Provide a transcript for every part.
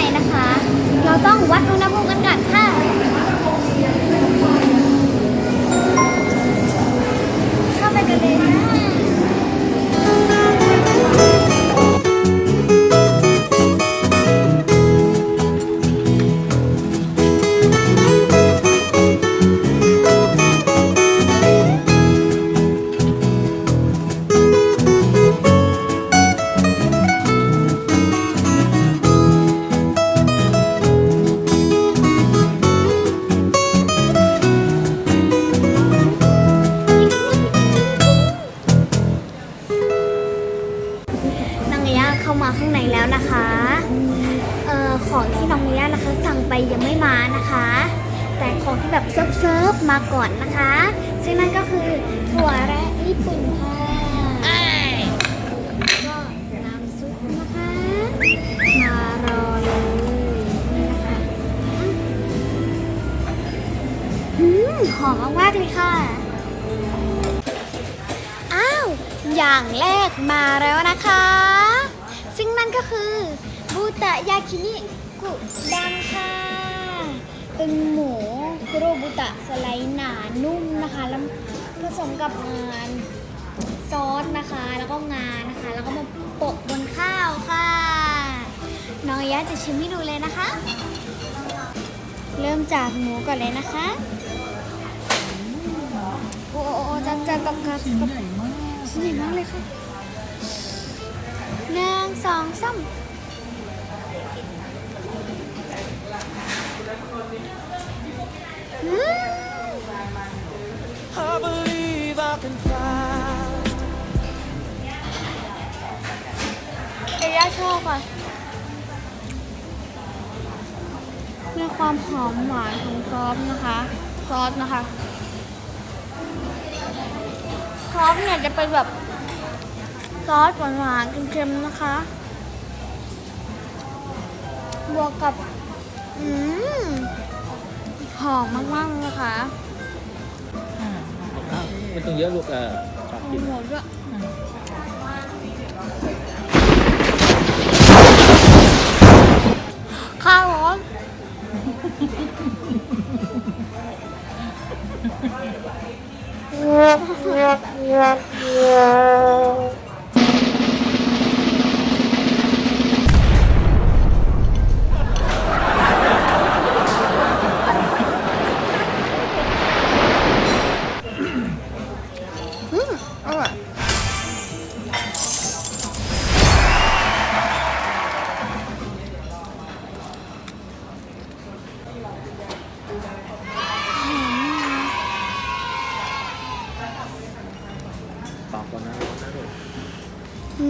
ในนะคะ เราต้องวัดอุณหภูมิกันก่อนค่ะ เข้าไปกันเลยนะ หอมมากๆเลยค่ะ อ้าว อย่างแรกมาแล้วนะคะ ซึ่งนั่นก็คือบูตะยากินิกุดังค่ะ เป็นหมูคุโรบุตะสไลด์หนานุ่มนะคะแล้วผสมกับงานซอสนะคะ แล้วก็งานะคะ แล้วก็มาโปะบนข้าวค่ะ น้องยะจะชิมให้ดูเลยนะคะ เริ่มจากหมูก่อนเลยนะคะ โอ้โอ้จับจับกับกับชิ้นกับใหญ่มากชิ้นใหญ่มากเลยค่ะหนึ่งสองสามอืม I believe I can fly. เอย่าชอบอะมีความหอมหวานของซอสนะคะ ซอสนะคะ ซอสเนี่ยจะเป็นแบบซอสหวานๆเค็มๆนะคะ บวกกับ อืมหอมมากๆนะคะอ่าอ้าวไม่ต้องเยอะลูกเออชอบหอกินมหมดด้วยอ่าข้าวร้อน อื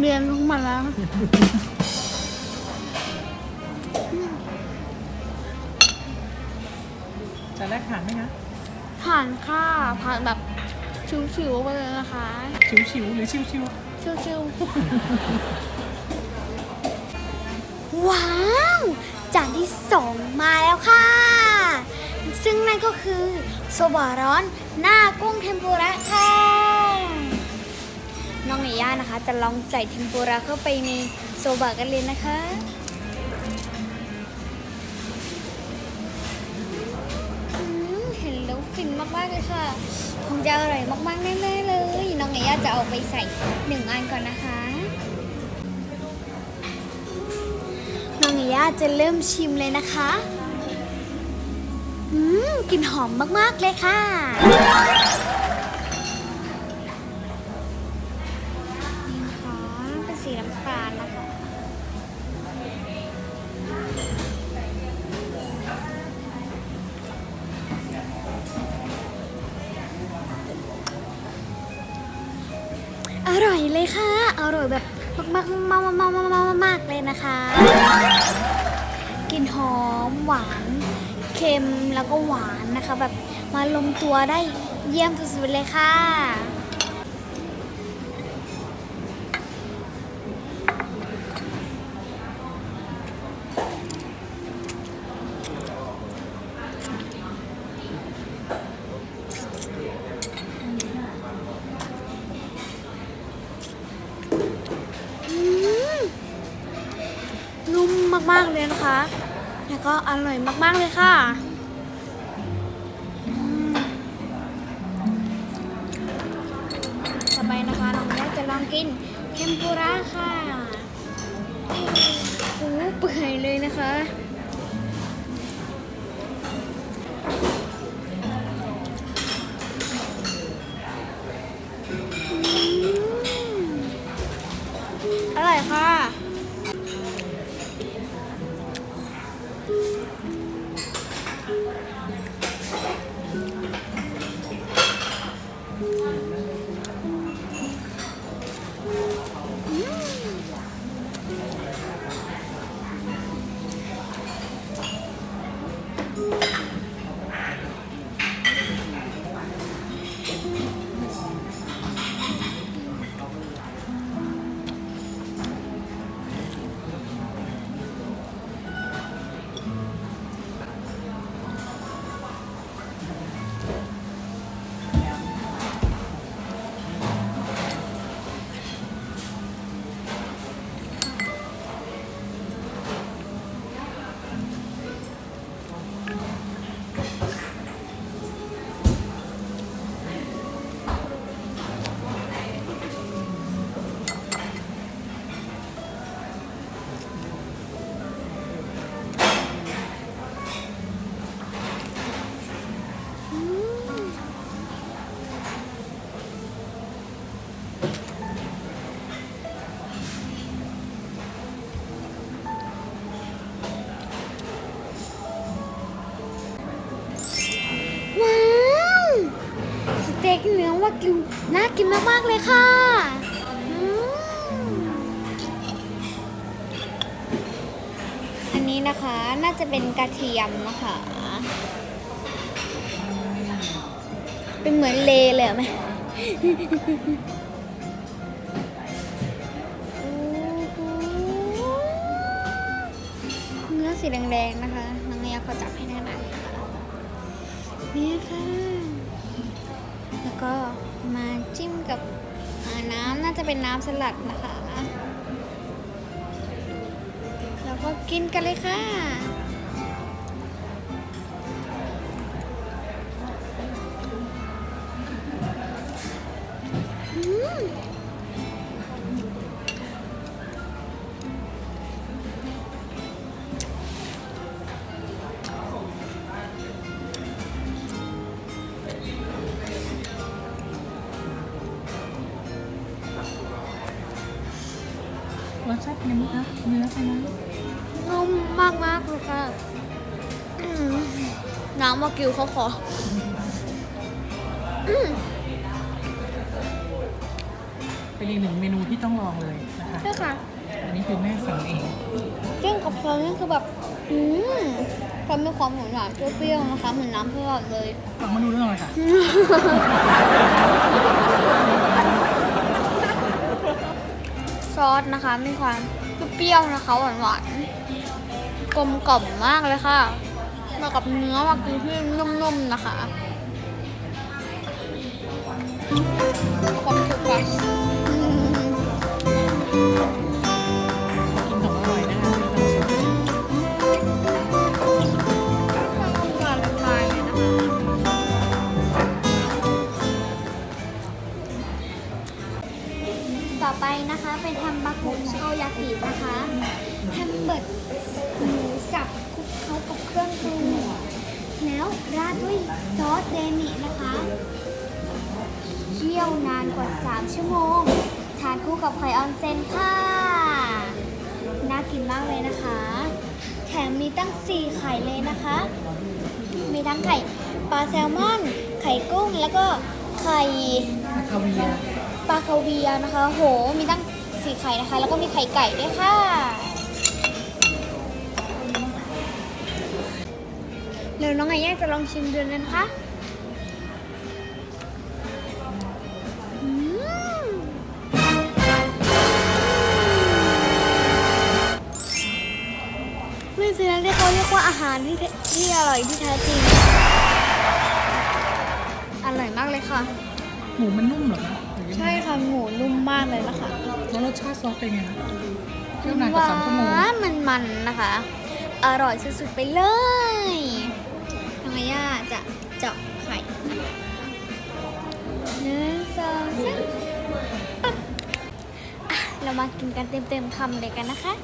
เรียนทุกมันแล้วจะแลกผ่านไหมคะผ่านค่ะ ผ่านแบบชิวๆไปเลยนะคะ ชิวๆหรือชิวชิวๆ ว้าว จานที่สองมาแล้วค่ะ ซึ่งนั่นก็คือโซบะร้อนหน้ากุ้งเทมปุระค่ะ น้องเอย่านะคะ จะลองใส่เทมปุระเข้าไปในโซบะกันเลยนะคะ เห็นแล้วฟินมากๆเลยค่ะคงจะอร่อยมากๆแน่ๆเลย น้องเอย่าจะเอาไปใส่หนึ่งอันก่อนนะคะ น้องเอย่าจะเริ่มชิมเลยนะคะอืมกลิ่นหอมมากๆเลยค่ะ ตัวได้เยี่ยมสุดๆเลยค่ะ นุ่มมากๆเลยนะคะ แล้วก็อร่อยมากๆเลยค่ะ ไปนะคะน้องแยกจะลองกินเทมปุระค่ะโอ้โหเปื่อยเลยนะคะ สเต็กเนื้อวากิวน่ากินมากๆเลยค่ะอืมอันนี้นะคะน่าจะเป็นกระเทียมนะคะ เป็นเหมือนเลเลยไหมเนื้อสีแดงๆนะคะน้องเนียเขาจับให้แน่นอนนี่ค่ะ แล้วก็มาจิ้มกับน้ำน่าจะเป็นน้ำสลัดนะคะ แล้วก็กินกันเลยค่ะ ชาติเป็นยังไงคะเนื้อใช่ไหมนุ่มมากมากๆเลยค่ะอืมน้ำวากิวเขาขออืมเป็นอีกหนึ่งเมนูที่ต้องลองเลยนะคะใช่ค่ะ อันนี้คือแม่สั่งเองเจ้งกับซอสนี่คือแบบ อืมเขามีความหวานหวานๆเปรี้ยวๆนะคะเหมือนน้ำสลัดเลยฟังมาดูเรื่องอะไรค่ะ ซอสนะคะ มีความเปรี้ยวนะคะหวานหวานๆกลมกล่อมมากเลยค่ะมากับเนื้อวากิวที่นุ่มๆนะคะความสุขค่ะ ตั้ง 4 ไข่เลยนะคะ มีทั้งไข่ปลาแซลมอน ไข่กุ้ง แล้วก็ไข่ปลาคาเวียร์นะคะ โห มีตั้งสี่ไข่นะคะ แล้วก็มีไข่ไก่ด้วยค่ะ เดี๋ยวน้องไงแยจะลองชิมดูนะคะ นี่สินะที่เขาเรียกว่าอาหารที่แท้ที่อร่อยที่แท้จริง อร่อยมากเลยค่ะ หมูมันนุ่มเหรอคะหรือยังไงใช่ค่ะหมูนุ่มมากเลยนะคะแล้วรสชาติซอสเป็นไงคะเที่ยวนานกว่าสามชั่วโมงหวานมันมันๆนะคะ อร่อยสุดๆไปเลยทางไมย่าจะเจาะไข่หนึ่งสองสามปั๊บอะเรามากินกันเต็มๆคำเลยกันนะคะ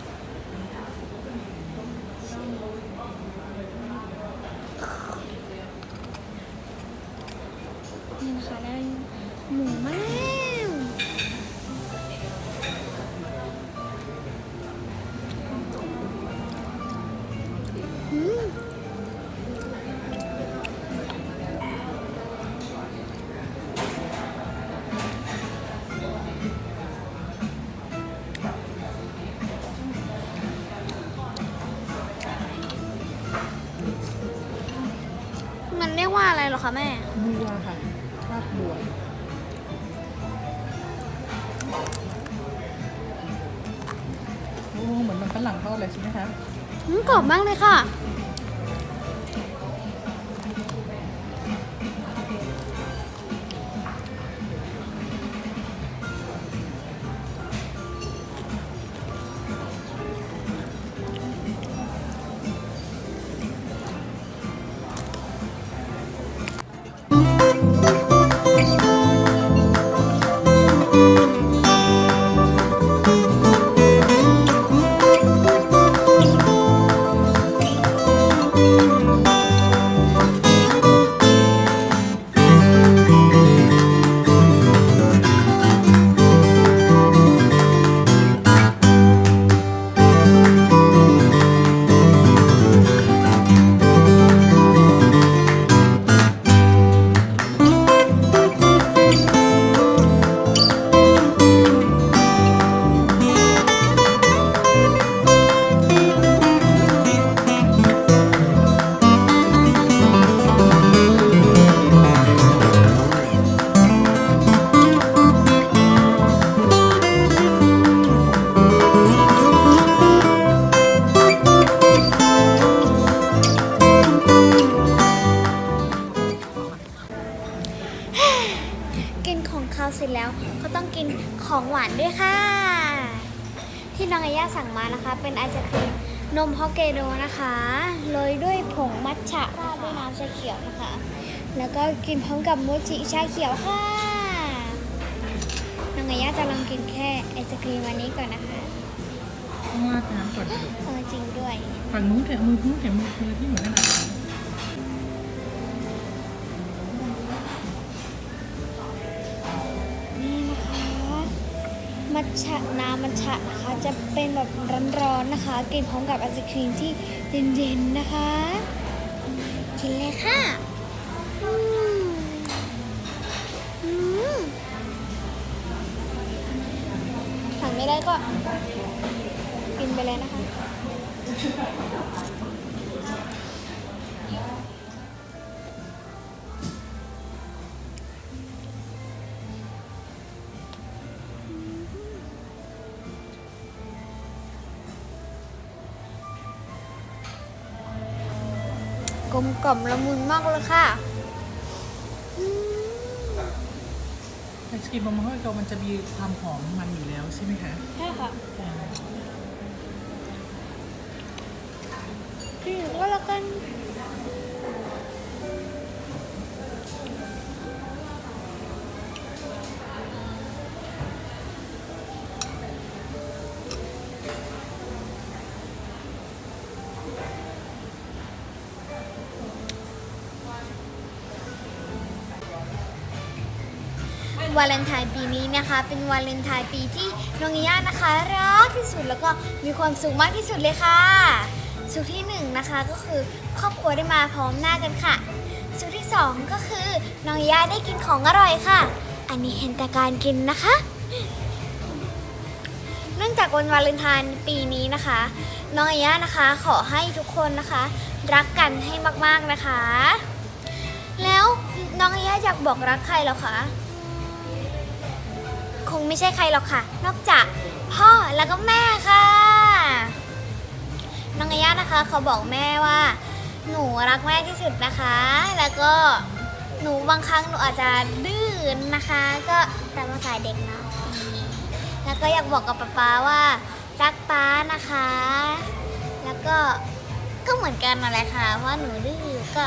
มันเรียกว่าอะไรเหรอคะแม่ บัวค่ะรากบัวโอ้เหมือนมันฝรั่งทอดเลยใช่ไหมคะอืมกรอบมากเลยค่ะ เสร็จแล้วก็ต้องกินของหวานด้วยค่ะ ที่น้องอาย่าสั่งมานะคะ เป็นไอศครีมนมฮอกเกโดนะคะโรยด้วยผงมัทฉะราดด้วยน้ำชาเขียวนะคะ แล้วก็กินพร้อมกับโมจิชาเขียวค่ะน้องอาย่าจะลองกินแค่ไอศครีมอันนี้ก่อนนะคะต้องราดน้ำก่อนเออจริงด้วย ฝั่งนู้นแถมมือนู้นแถมมือเธอที่เหมือนกันอะ มัทฉะน้ำมัทฉะนะคะ จะเป็นแบบร้อนๆนะคะ กินพร้อมกับไอศครีมที่เย็นๆนะคะ กินเลยค่ะสั่งไม่ได้ก็กินไปเลยนะคะ มกล่อมละมุนมากเลยค่ะอืมไอศกรีมบะหมี่เกามันจะมีความหอมมันอยู่แล้วใช่ไหมคะใช่ค่ะพี่หนูก็แล้วกัน วาเลนไทน์ปีนี้นะคะ เป็นวาเลนไทน์ปีที่น้องย่านะคะ รักที่สุดแล้วก็มีความสุขมากที่สุดเลยค่ะ สุขที่หนึ่งนะคะก็คือครอบครัวได้มาพร้อมหน้ากันค่ะ สุขที่สองก็คือน้องย่าได้กินของอร่อยค่ะ อันนี้เห็นแต่การกินนะคะเนื่องจากวันวาเลนไทน์ปีนี้นะคะ น้องย่านะคะ ขอให้ทุกคนนะคะ รักกันให้มากๆนะคะ แล้วน้องย่าอยากบอกรักใครหรอคะ คงไม่ใช่ใครหรอกค่ะ นอกจากพ่อแล้วก็แม่ค่ะน้องอาย่านะคะ เขาบอกแม่ว่า หนูรักแม่ที่สุดนะคะ แล้วก็หนูบางครั้งหนูอาจจะดื้อนะคะ ก็ตามภาษาเด็กเนาะแล้วก็อยากบอกกับป๊าป๊าว่ารักป้านะคะ แล้วก็ก็เหมือนกันนั่นแหละค่ะเพราะหนูดื้อก็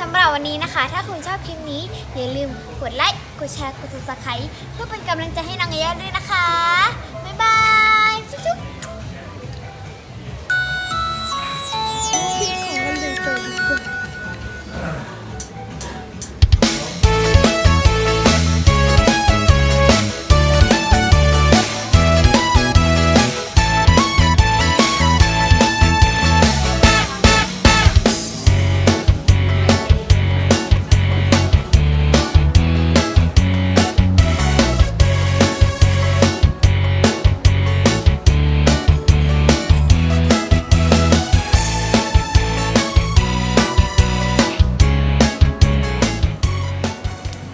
สำหรับวันนี้นะคะ ถ้าคุณชอบคลิปนี้ อย่าลืมกดไลค์ กดแชร์ กดซับสไคร้เพื่อเป็นกำลังใจให้นางเยอะด้วยนะคะ บ๊ายบายจุ๊บๆ ของมันเดีกว